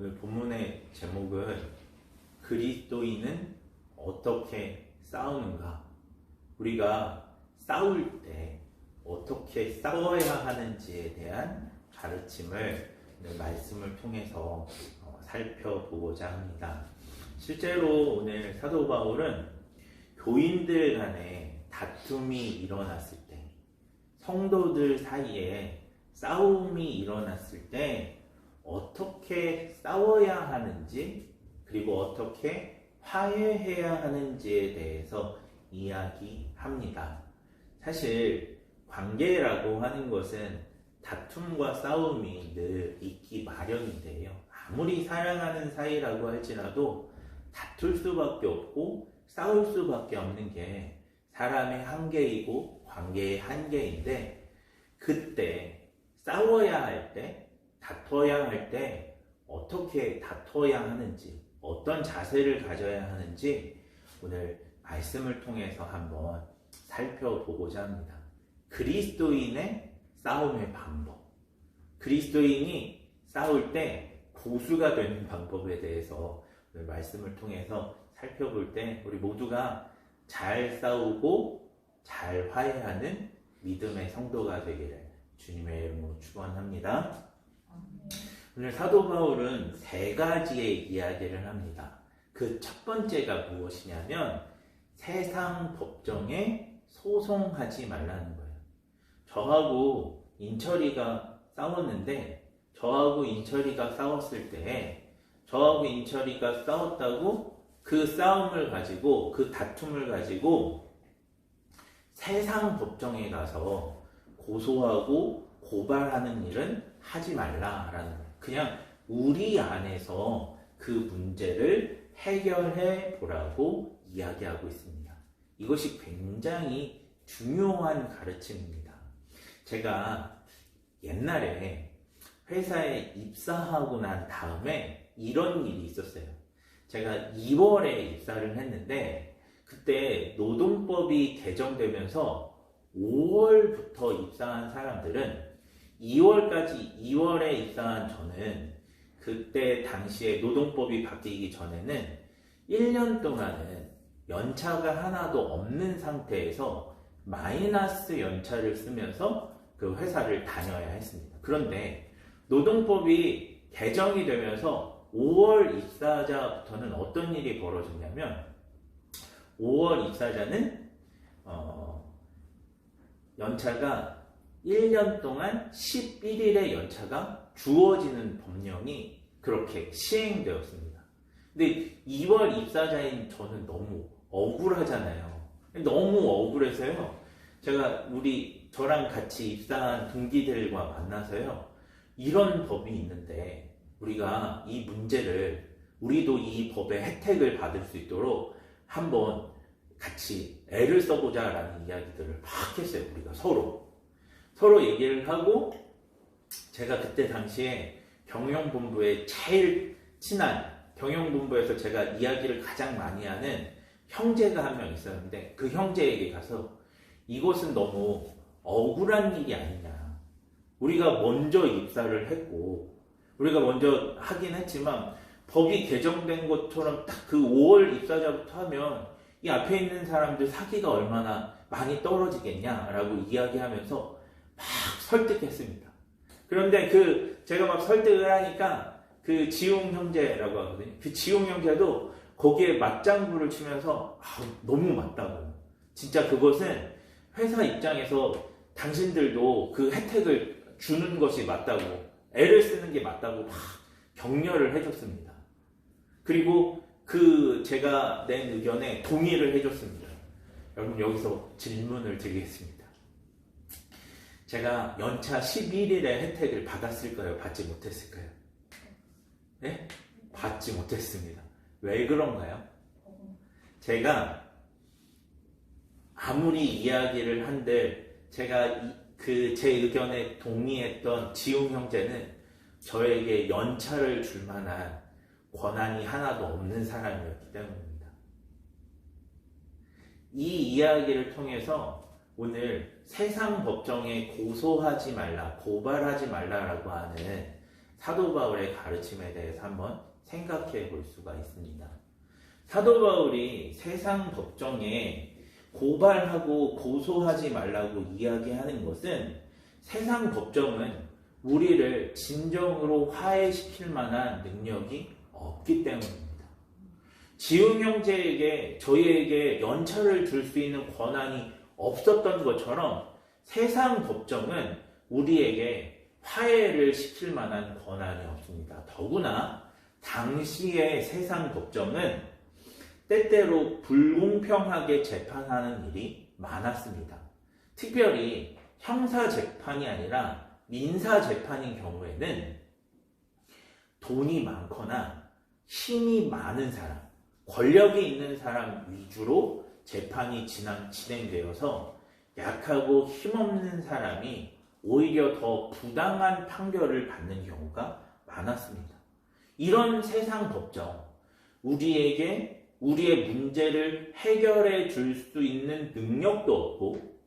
오늘 본문의 제목은 그리스도인은 어떻게 싸우는가? 우리가 싸울 때 어떻게 싸워야 하는지에 대한 가르침을 말씀을 통해서 어, 살펴보고자 합니다. 실제로 오늘 사도 바울은 교인들 간에 다툼이 일어났을 때, 성도들 사이에 싸움이 일어났을 때 어떻게 싸워야 하는지 그리고 어떻게 화해해야 하는지에 대해서 이야기합니다. 사실 관계라고 하는 것은 다툼과 싸움이 늘 있기 마련인데요. 아무리 사랑하는 사이라고 할지라도 다툴 수밖에 없고 싸울 수밖에 없는 게 사람의 한계이고 관계의 한계인데 그때 싸워야 할 때, 다퉈야 할 때 어떻게 다퉈야 하는지, 어떤 자세를 가져야 하는지 오늘 말씀을 통해서 한번 살펴보고자 합니다. 그리스도인의 싸움의 방법. 그리스도인이 싸울 때 고수가 되는 방법에 대해서 오늘 말씀을 통해서 살펴볼 때 우리 모두가 잘 싸우고 잘 화해하는 믿음의 성도가 되기를 주님의 이름으로 축원합니다. 오늘 사도 바울은 세 가지의 이야기를 합니다. 그 첫 번째가 무엇이냐면 세상 법정에 소송하지 말라는 거예요. 저하고 인철이가 싸웠는데 저하고 인철이가 싸웠을 때 저하고 인철이가 싸웠다고 그 싸움을 가지고 그 다툼을 가지고 세상 법정에 가서 고소하고 고발하는 일은 하지 말라라는. 그냥 우리 안에서 그 문제를 해결해 보라고 이야기하고 있습니다. 이것이 굉장히 중요한 가르침입니다. 제가 옛날에 회사에 입사하고 난 다음에 이런 일이 있었어요. 제가 2월에 입사를 했는데 그때 노동법이 개정되면서 5월부터 입사한 사람들은 2월까지 2월에 입사한 저는 그때 당시에 노동법이 바뀌기 전에는 1년 동안은 연차가 하나도 없는 상태에서 마이너스 연차를 쓰면서 그 회사를 다녀야 했습니다. 그런데 노동법이 개정이 되면서 5월 입사자부터는 어떤 일이 벌어졌냐면 5월 입사자는 어, 연차가 1년 동안 11일의 연차가 주어지는 법령이 그렇게 시행되었습니다. 근데 2월 입사자인 저는 너무 억울하잖아요. 너무 억울해서요. 제가 우리 저랑 같이 입사한 동기들과 만나서요. 이런 법이 있는데 우리가 이 문제를 우리도 이 법의 혜택을 받을 수 있도록 한번 같이 애를 써보자 라는 이야기들을 막 했어요. 우리가 서로. 서로 얘기를 하고 제가 그때 당시에 경영본부에 제일 친한 경영본부에서 제가 이야기를 가장 많이 하는 형제가 한 명 있었는데 그 형제에게 가서 이것은 너무 억울한 일이 아니냐. 우리가 먼저 입사를 했고 우리가 먼저 하긴 했지만 법이 개정된 것처럼 딱 그 5월 입사자부터 하면 이 앞에 있는 사람들 사기가 얼마나 많이 떨어지겠냐라고 이야기하면서 막 설득했습니다. 그런데 그 제가 막 설득을 하니까 그 지웅 형제라고 하거든요. 그 지웅 형제도 거기에 맞장구를 치면서 아, 너무 맞다고. 진짜 그것은 회사 입장에서 당신들도 그 혜택을 주는 것이 맞다고 애를 쓰는 게 맞다고 막 격려를 해줬습니다. 그리고 그 제가 낸 의견에 동의를 해줬습니다. 여러분 여기서 질문을 드리겠습니다. 제가 연차 11일의 혜택을 받았을까요? 받지 못했을까요? 네? 받지 못했습니다. 왜 그런가요? 제가 아무리 이야기를 한들 제가 그 제 의견에 동의했던 지웅 형제는 저에게 연차를 줄 만한 권한이 하나도 없는 사람이었기 때문입니다. 이 이야기를 통해서 오늘 세상 법정에 고소하지 말라, 고발하지 말라라고 하는 사도 바울의 가르침에 대해서 한번 생각해 볼 수가 있습니다. 사도 바울이 세상 법정에 고발하고 고소하지 말라고 이야기하는 것은 세상 법정은 우리를 진정으로 화해시킬 만한 능력이 없기 때문입니다. 지웅 형제에게 저희에게 연차를 줄 수 있는 권한이 없었던 것처럼 세상 법정은 우리에게 화해를 시킬 만한 권한이 없습니다. 더구나 당시의 세상 법정은 때때로 불공평하게 재판하는 일이 많았습니다. 특별히 형사 재판이 아니라 민사 재판인 경우에는 돈이 많거나 힘이 많은 사람, 권력이 있는 사람 위주로 재판이 진행, 진행되어서 약하고 힘없는 사람이 오히려 더 부당한 판결을 받는 경우가 많았습니다. 이런 세상 법정, 우리에게 우리의 문제를 해결해 줄 수 있는 능력도 없고,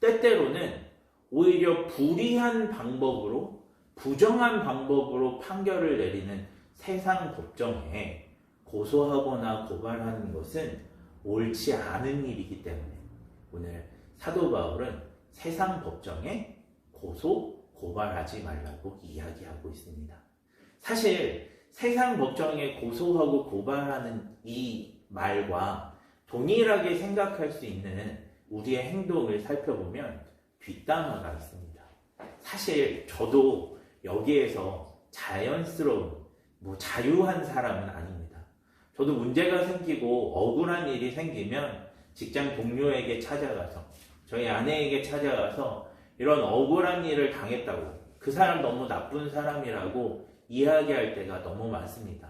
때때로는 오히려 불이한 방법으로, 부정한 방법으로 판결을 내리는 세상 법정에 고소하거나 고발하는 것은 옳지 않은 일이기 때문에 오늘 사도 바울은 세상 법정에 고소, 고발하지 말라고 이야기하고 있습니다. 사실 세상 법정에 고소하고 고발하는 이 말과 동일하게 생각할 수 있는 우리의 행동을 살펴보면 뒷담화가 있습니다. 사실 저도 여기에서 자연스러운 뭐 자유한 사람은 아닙니다. 저도 문제가 생기고 억울한 일이 생기면 직장 동료에게 찾아가서 저희 아내에게 찾아가서 이런 억울한 일을 당했다고 그 사람 너무 나쁜 사람이라고 이야기할 때가 너무 많습니다.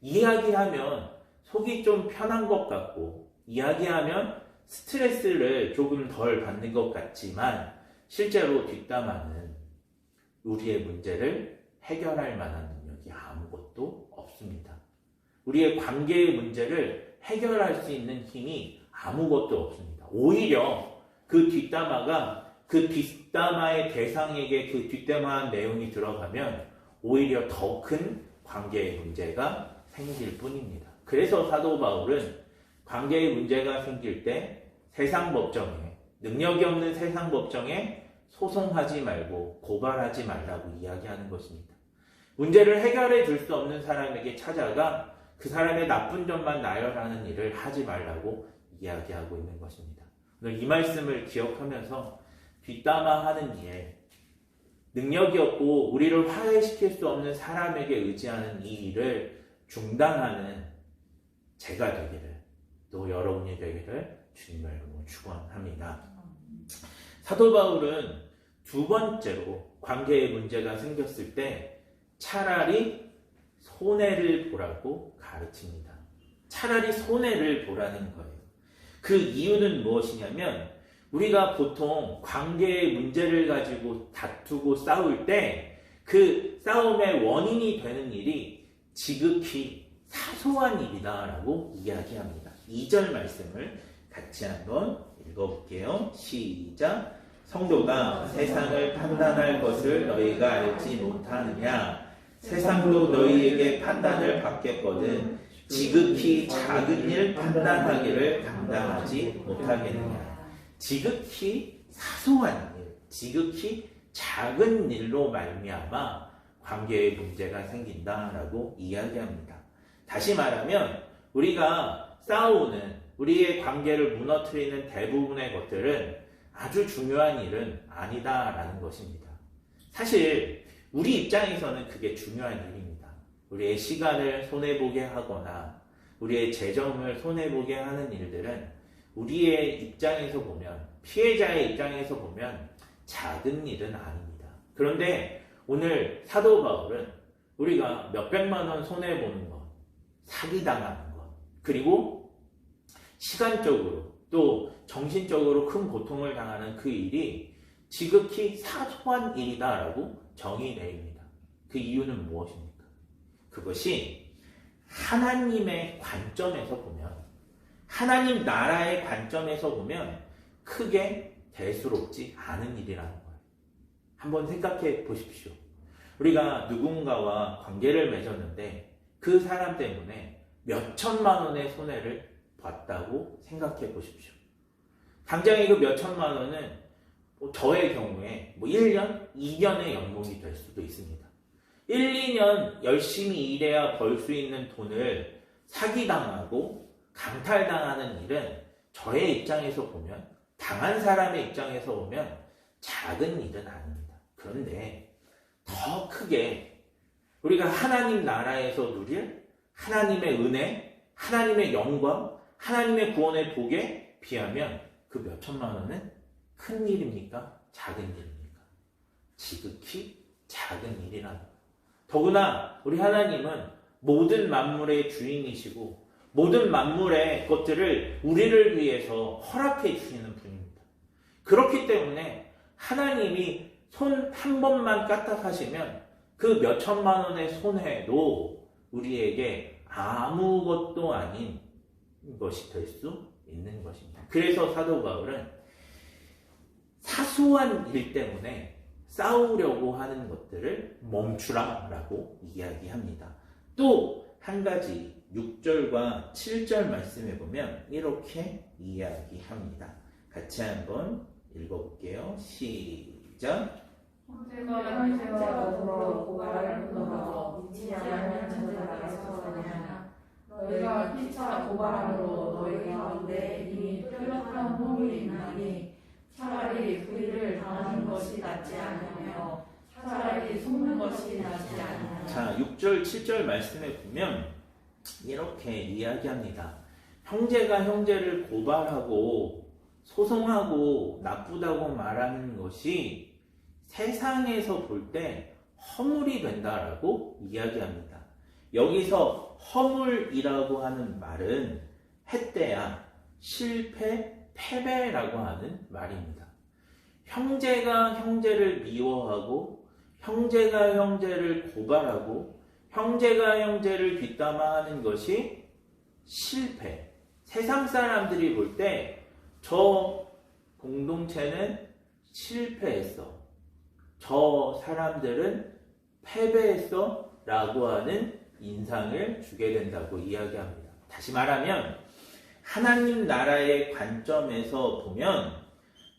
이야기하면 속이 좀 편한 것 같고 이야기하면 스트레스를 조금 덜 받는 것 같지만 실제로 뒷담화는 우리의 문제를 해결할 만한 능력이 아무것도 없습니다. 우리의 관계의 문제를 해결할 수 있는 힘이 아무것도 없습니다. 오히려 그 뒷담화가 그 뒷담화의 대상에게 그 뒷담화한 내용이 들어가면 오히려 더 큰 관계의 문제가 생길 뿐입니다. 그래서 사도 바울은 관계의 문제가 생길 때 세상 법정에 능력이 없는 세상 법정에 소송하지 말고 고발하지 말라고 이야기하는 것입니다. 문제를 해결해 줄 수 없는 사람에게 찾아가 그 사람의 나쁜 점만 나열하는 일을 하지 말라고 이야기하고 있는 것입니다. 오늘 이 말씀을 기억하면서 뒷담화하는 일, 능력이 없고 우리를 화해시킬 수 없는 사람에게 의지하는 이 일을 중단하는 제가 되기를 또 여러분이 되기를 주님의 이름으로 축원합니다. 사도 바울은 두 번째로 관계에 문제가 생겼을 때 차라리 손해를 보라고 가르칩니다. 차라리 손해를 보라는 거예요. 그 이유는 무엇이냐면 우리가 보통 관계의 문제를 가지고 다투고 싸울 때 그 싸움의 원인이 되는 일이 지극히 사소한 일이다라고 이야기합니다. 2절 말씀을 같이 한번 읽어볼게요. 시작. 성도가 세상을 판단할 것을 너희가 알지 못하느냐? 세상도 너희에게 판단을 받겠거든 지극히 작은 일 판단하기를 감당하지 못하겠느냐? 지극히 사소한 일, 지극히 작은 일로 말미암아 관계에 문제가 생긴다라고 이야기합니다. 다시 말하면 우리가 싸우는 우리의 관계를 무너뜨리는 대부분의 것들은 아주 중요한 일은 아니다라는 것입니다. 사실 우리 입장에서는 그게 중요한 일입니다. 우리의 시간을 손해보게 하거나 우리의 재정을 손해보게 하는 일들은 우리의 입장에서 보면 피해자의 입장에서 보면 작은 일은 아닙니다. 그런데 오늘 사도 바울은 우리가 몇백만 원 손해보는 것, 사기당하는 것, 그리고 시간적으로 또 정신적으로 큰 고통을 당하는 그 일이 지극히 사소한 일이다라고 정의 내립니다. 그 이유는 무엇입니까? 그것이 하나님의 관점에서 보면, 하나님 나라의 관점에서 보면 크게 대수롭지 않은 일이라는 거예요. 한번 생각해 보십시오. 우리가 누군가와 관계를 맺었는데 그 사람 때문에 몇 천만 원의 손해를 봤다고 생각해 보십시오. 당장에 그 몇 천만 원은 뭐 저의 경우에 뭐 1년, 2년의 연봉이 될 수도 있습니다. 1, 2년 열심히 일해야 벌 수 있는 돈을 사기당하고 강탈당하는 일은 저의 입장에서 보면 당한 사람의 입장에서 보면 작은 일은 아닙니다. 그런데 더 크게 우리가 하나님 나라에서 누릴 하나님의 은혜, 하나님의 영광, 하나님의 구원의 복에 비하면 그 몇 천만 원은 큰 일입니까? 작은 일입니까? 지극히 작은 거예요. 더구나 우리 하나님은 모든 만물의 주인이시고 모든 만물의 것들을 우리를 위해서 허락해 주시는 분입니다. 그렇기 때문에 하나님이 손 한 번만 까딱하시면 그 몇 천만 원의 손해도 우리에게 아무것도 아닌 것이 될 수 있는 것입니다. 그래서 사도 바울은 사소한 일 때문에 싸우려고 하는 것들을 멈추라 라고 이야기합니다. 또 한 가지 6절과 7절 말씀에 보면 이렇게 이야기합니다. 같이 한번 읽어볼게요. 시작. 너희가 피차 고발함으로 너희 가운데 이미 뚜렷한 허물이 있나니 차라리 그 일을 당하는 것이 낫지 않으며 차라리 속는 것이 낫지 않으며 자, 6절, 7절 말씀에 보면 이렇게 이야기합니다. 형제가 형제를 고발하고 소송하고 나쁘다고 말하는 것이 세상에서 볼 때 허물이 된다라고 이야기합니다. 여기서 허물이라고 하는 말은 해때야 실패, 패배라고 하는 말입니다. 형제가 형제를 미워하고 형제가 형제를 고발하고 형제가 형제를 뒷담화하는 것이 실패. 세상 사람들이 볼 때 저 공동체는 실패했어. 저 사람들은 패배했어. 라고 하는 인상을 주게 된다고 이야기합니다. 다시 말하면 하나님 나라의 관점에서 보면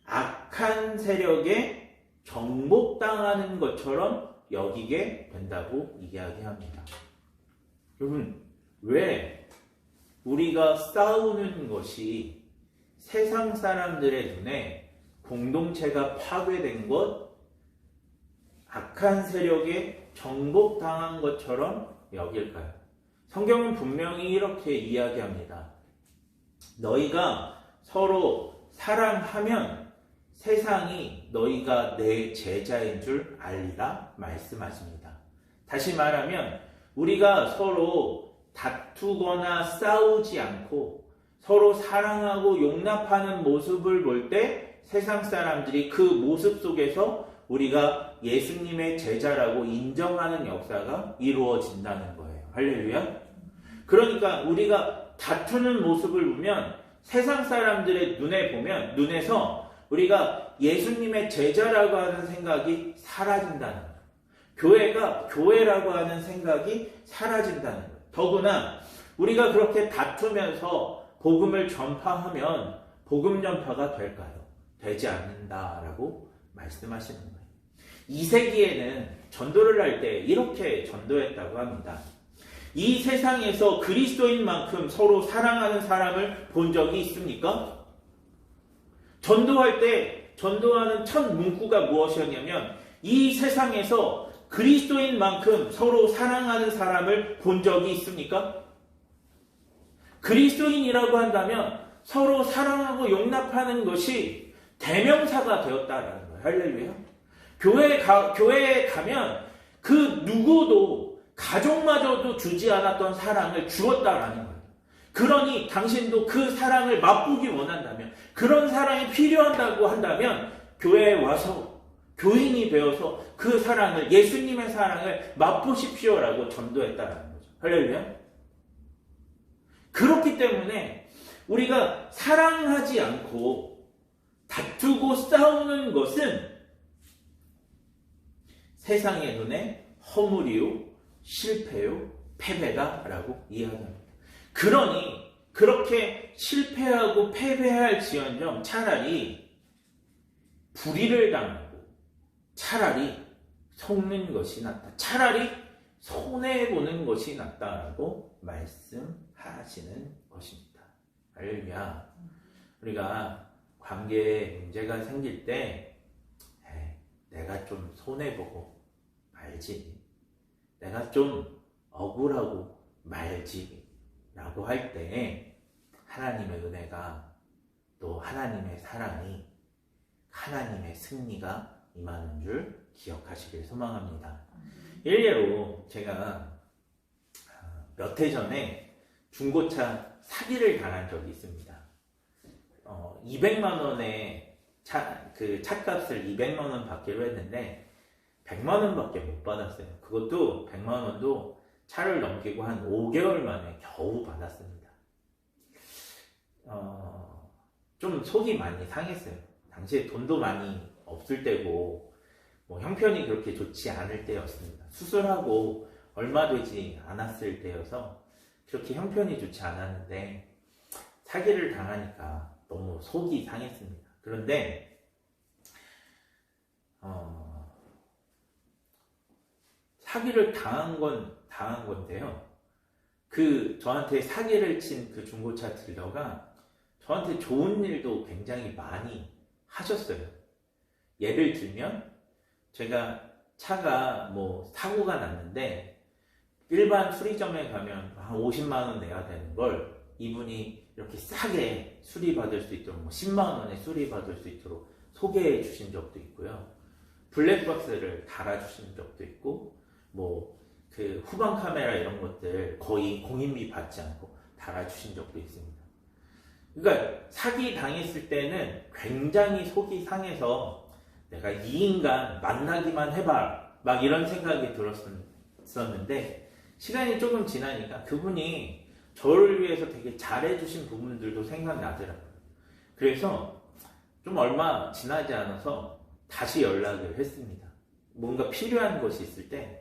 악한 세력에 정복당하는 것처럼 여기게 된다고 이야기합니다. 여러분, 왜 우리가 싸우는 것이 세상 사람들의 눈에 공동체가 파괴된 것, 악한 세력에 정복당한 것처럼 여길까요? 성경은 분명히 이렇게 이야기합니다. 너희가 서로 사랑하면 세상이 너희가 내 제자인 줄 알리라 말씀하십니다. 다시 말하면 우리가 서로 다투거나 싸우지 않고 서로 사랑하고 용납하는 모습을 볼 때 세상 사람들이 그 모습 속에서 우리가 예수님의 제자라고 인정하는 역사가 이루어진다는 거예요. 할렐루야. 그러니까 우리가 다투는 모습을 보면 세상 사람들의 눈에 보면 눈에서 우리가 예수님의 제자라고 하는 생각이 사라진다는 거예요. 교회가 교회라고 하는 생각이 사라진다는 거예요. 더구나 우리가 그렇게 다투면서 복음을 전파하면 복음 전파가 될까요? 되지 않는다라고 말씀하시는 거예요. 2세기에는 전도를 할 때 이렇게 전도했다고 합니다. 이 세상에서 그리스도인 만큼 서로 사랑하는 사람을 본 적이 있습니까? 전도할 때 전도하는 첫 문구가 무엇이었냐면 이 세상에서 그리스도인 만큼 서로 사랑하는 사람을 본 적이 있습니까? 그리스도인이라고 한다면 서로 사랑하고 용납하는 것이 대명사가 되었다라는 거예요. 할렐루야. 교회에, 가, 교회에 가면 그 누구도 가족마저도 주지 않았던 사랑을 주었다라는 거예요. 그러니 당신도 그 사랑을 맛보기 원한다면 그런 사랑이 필요한다고 한다면 교회에 와서 교인이 되어서 그 사랑을 예수님의 사랑을 맛보십시오라고 전도했다라는 거죠. 할렐루야. 그렇기 때문에 우리가 사랑하지 않고 다투고 싸우는 것은 세상의 눈에 허물이요, 실패요, 패배다 라고 이야기합니다. 그러니 그렇게 실패하고 패배할 지연정 차라리 불의를 당하고 차라리 속는 것이 낫다. 차라리 손해보는 것이 낫다라고 말씀하시는 것입니다. 할렐루야. 우리가 관계에 문제가 생길 때 내가 좀 손해보고 말지. 내가 좀 억울하고 말지. 라고 할때 하나님의 은혜가 또 하나님의 사랑이 하나님의 승리가 임하는 줄 기억하시길 소망합니다. 일례로 제가 몇 해 전에 중고차 사기를 당한 적이 있습니다. 어, 200만 원에 차, 그 차값을 200만 원 받기로 했는데 100만 원밖에 못 받았어요. 그것도 100만 원도 차를 넘기고 한 5개월 만에 겨우 받았습니다. 어, 좀 속이 많이 상했어요. 당시에 돈도 많이 없을 때고 뭐 형편이 그렇게 좋지 않을 때였습니다. 수술하고 얼마 되지 않았을 때여서 그렇게 형편이 좋지 않았는데 사기를 당하니까 너무 속이 상했습니다. 그런데 어, 사기를 당한 건 당한 건데요. 그 저한테 사기를 친 그 중고차 딜러가 저한테 좋은 일도 굉장히 많이 하셨어요. 예를 들면 제가 차가 뭐 사고가 났는데 일반 수리점에 가면 한 50만 원 내야 되는 걸 이분이 이렇게 싸게 수리 받을 수 있도록 뭐 10만 원에 수리 받을 수 있도록 소개해 주신 적도 있고요. 블랙박스를 달아 주신 적도 있고 뭐 그 후방 카메라 이런 것들 거의 공인비 받지 않고 달아 주신 적도 있습니다. 그러니까 사기 당했을 때는 굉장히 속이 상해서 내가 이 인간 만나기만 해봐 막 이런 생각이 들었었는데 시간이 조금 지나니까 그분이 저를 위해서 되게 잘해주신 부분들도 생각나더라고요. 그래서 좀 얼마 지나지 않아서 다시 연락을 했습니다. 뭔가 필요한 것이 있을 때,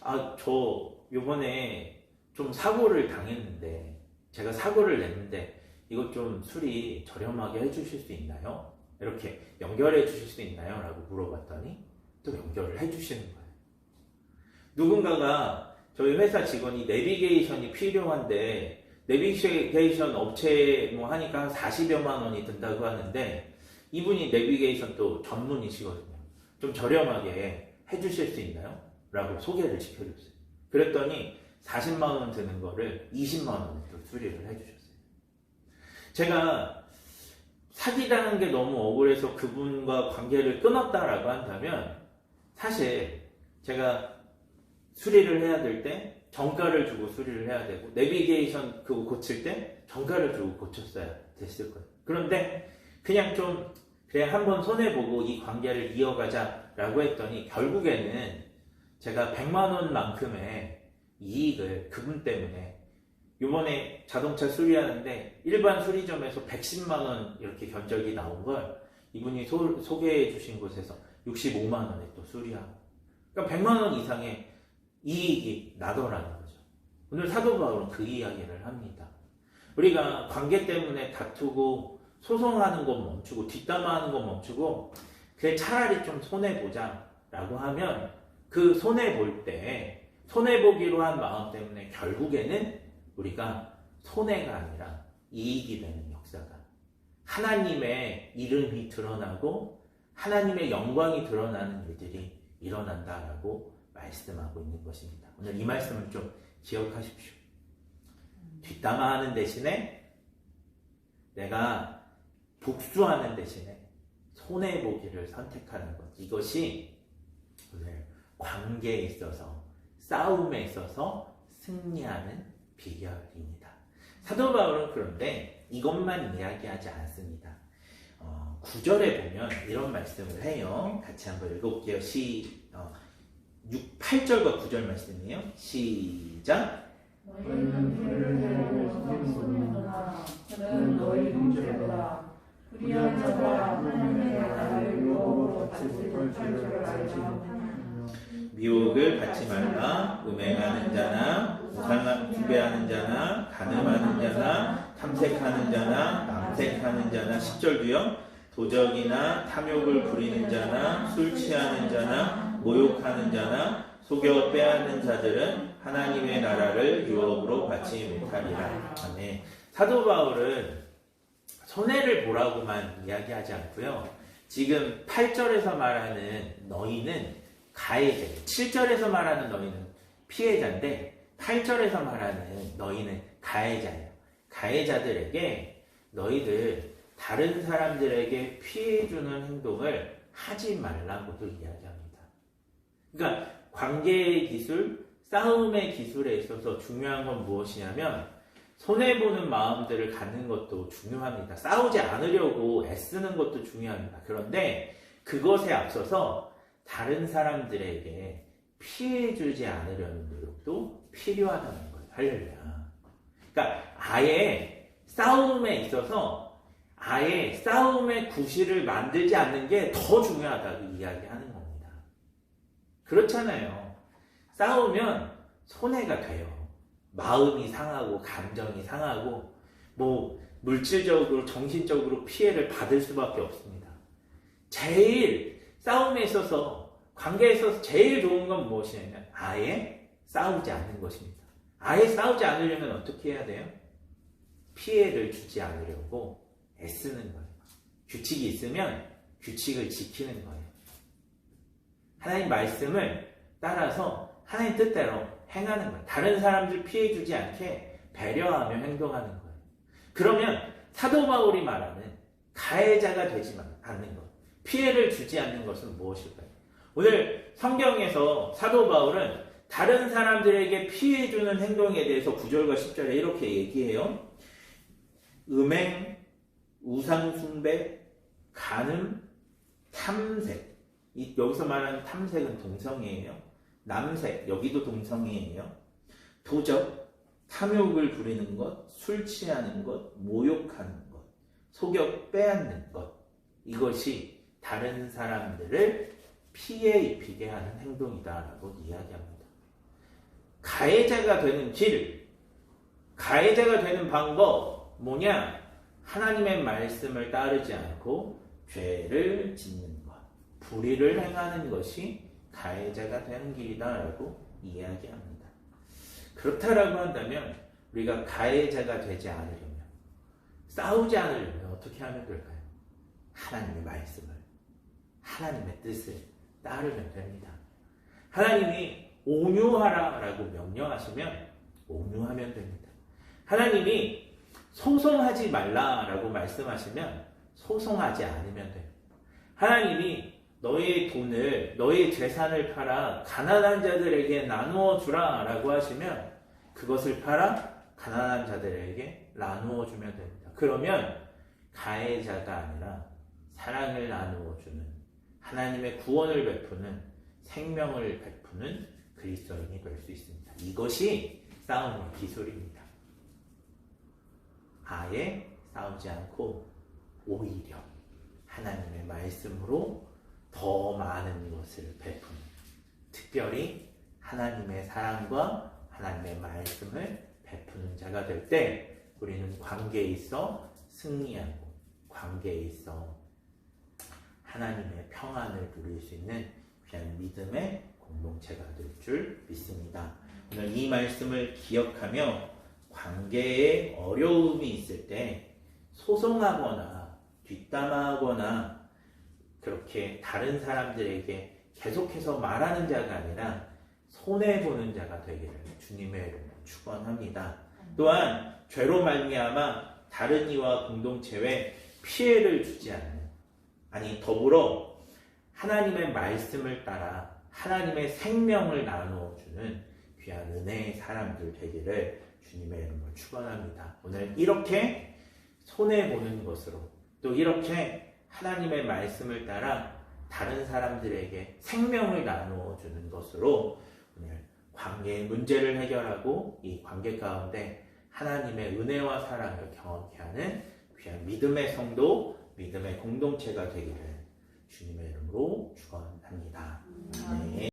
아, 저 요번에 좀 사고를 당했는데, 제가 사고를 냈는데, 이것 좀 수리 저렴하게 해주실 수 있나요? 이렇게 연결해 주실 수 있나요? 라고 물어봤더니, 또 연결을 해주시는 거예요. 누군가가 저희 회사 직원이 내비게이션이 필요한데 내비게이션 업체 뭐 하니까 한 40여만 원이 든다고 하는데 이분이 내비게이션 또 전문이시거든요. 좀 저렴하게 해주실 수 있나요? 라고 소개를 시켜줬어요. 그랬더니 40만 원 드는 거를 20만 원에 또 수리를 해주셨어요. 제가 사기당한 게 너무 억울해서 그분과 관계를 끊었다라고 한다면 사실 제가 수리를 해야 될 때 정가를 주고 수리를 해야 되고 내비게이션 그거 고칠 때 정가를 주고 고쳤어야 됐을 거예요. 그런데 그냥 좀 그냥 한번 손해 보고 이 관계를 이어가자라고 했더니 결국에는 제가 100만 원만큼의 이익을 그분 때문에 이번에 자동차 수리하는데 일반 수리점에서 110만 원 이렇게 견적이 나온 걸 이분이 소, 소개해 주신 곳에서 65만 원에 또 수리하고 그러니까 100만 원 이상의 이익이 나더라는 거죠. 오늘 사도 바울은 그 이야기를 합니다. 우리가 관계 때문에 다투고 소송하는 건 멈추고 뒷담화하는 건 멈추고 그래 차라리 좀 손해 보자 라고 하면 그 손해 볼 때 손해 보기로 한 마음 때문에 결국에는 우리가 손해가 아니라 이익이 되는 역사가 하나님의 이름이 드러나고 하나님의 영광이 드러나는 일들이 일어난다라고 말씀하고 있는 것입니다. 오늘 이 말씀을 좀 기억하십시오. 뒷담화하는 대신에 내가 복수하는 대신에 손해보기를 선택하는 것. 이것이 오늘 관계에 있어서, 싸움에 있어서 승리하는 비결입니다. 사도 바울은 그런데 이것만 이야기하지 않습니다. 어, 9절에 보면 이런 말씀을 해요. 같이 한번 읽어볼게요. 시, 어, 6, 8절과 9절 말씀이에요. 시작. 너희는. 저는 너희. 미혹을 받지 말라. 음행하는 자나 우상한 숭배하는 자나 간음하는 자나 탐색하는 자나 남색하는 자나. 10절도요 도적이나 탐욕을 부리는 자나 술 취하는 자나 모욕하는 자나 속여 빼앗는 자들은 하나님의 나라를 유업으로 받지 못하리라. 아멘. 사도 바울은 손해를 보라고만 이야기하지 않고요. 지금 8절에서 말하는 너희는 가해자, 7절에서 말하는 너희는 피해자인데 8절에서 말하는 너희는 가해자예요. 가해자들에게 너희들 다른 사람들에게 피해주는 행동을 하지 말라고도 이야기합니다. 그러니까 관계의 기술, 싸움의 기술에 있어서 중요한 건 무엇이냐면 손해보는 마음들을 갖는 것도 중요합니다. 싸우지 않으려고 애쓰는 것도 중요합니다. 그런데 그것에 앞서서 다른 사람들에게 피해주지 않으려는 노력도 필요하다는 거예요. 할렐루야. 그러니까 아예 싸움에 있어서 아예 싸움의 구실을 만들지 않는 게 더 중요하다고 이야기하는 겁니다. 그렇잖아요. 싸우면 손해가 돼요. 마음이 상하고 감정이 상하고 뭐 물질적으로 정신적으로 피해를 받을 수밖에 없습니다. 제일 싸움에 있어서 관계에 있어서 제일 좋은 건 무엇이냐면 아예 싸우지 않는 것입니다. 아예 싸우지 않으려면 어떻게 해야 돼요? 피해를 주지 않으려고 애쓰는 거예요. 규칙이 있으면 규칙을 지키는 거예요. 하나님 말씀을 따라서 하나님 뜻대로 행하는 거예요. 다른 사람들 피해 주지 않게 배려하며 행동하는 거예요. 그러면 사도 바울이 말하는 가해자가 되지 않는 것, 피해를 주지 않는 것은 무엇일까요? 오늘 성경에서 사도 바울은 다른 사람들에게 피해 주는 행동에 대해서 9절과 10절에 이렇게 얘기해요. 음행, 우상숭배, 간음, 탐색. 이, 여기서 말하는 탐색은 동성이에요. 남색, 여기도 동성이에요. 도적, 탐욕을 부리는 것, 술 취하는 것, 모욕하는 것, 속여 빼앗는 것. 이것이 다른 사람들을 피해 입히게 하는 행동이다라고 이야기합니다. 가해자가 되는 길, 가해자가 되는 방법 뭐냐? 하나님의 말씀을 따르지 않고 죄를 짓는 것, 불의를 행하는 것이 가해자가 되는 길이다라고 이야기합니다. 그렇다라고 한다면 우리가 가해자가 되지 않으려면 싸우지 않으려면 어떻게 하면 될까요? 하나님의 말씀을 하나님의 뜻을 따르면 됩니다. 하나님이 온유하라 라고 명령하시면 온유하면 됩니다. 하나님이 소송하지 말라 라고 말씀하시면 소송하지 않으면 돼요. 하나님이 너의 돈을, 너의 재산을 팔아 가난한 자들에게 나누어 주라 라고 하시면 그것을 팔아 가난한 자들에게 나누어 주면 됩니다. 그러면 가해자가 아니라 사랑을 나누어 주는 하나님의 구원을 베푸는 생명을 베푸는 그리스도인이 될 수 있습니다. 이것이 싸움의 기술입니다. 아예 싸우지 않고 오히려 하나님의 말씀으로 더 많은 것을 베푸는 특별히 하나님의 사랑과 하나님의 말씀을 베푸는 자가 될 때 우리는 관계에 있어 승리하고 관계에 있어 하나님의 평안을 누릴 수 있는 귀한 믿음의 공동체가 될 줄 믿습니다. 오늘 이 말씀을 기억하며 관계에 어려움이 있을 때 소송하거나 뒷담화하거나 그렇게 다른 사람들에게 계속해서 말하는 자가 아니라 손해 보는 자가 되기를 주님의 이름으로 축원합니다. 또한 죄로 말미암아 다른 이와 공동체에 피해를 주지 않는 아니 더불어 하나님의 말씀을 따라 하나님의 생명을 나누어 주는 귀한 은혜의 사람들 되기를 주님의 이름으로 축원합니다. 오늘 이렇게 손해 보는 것으로 또 이렇게 하나님의 말씀을 따라 다른 사람들에게 생명을 나누어 주는 것으로 오늘 관계의 문제를 해결하고 이 관계 가운데 하나님의 은혜와 사랑을 경험케 하는 귀한 믿음의 성도, 믿음의 공동체가 되기를 주님의 이름으로 축원합니다. 네.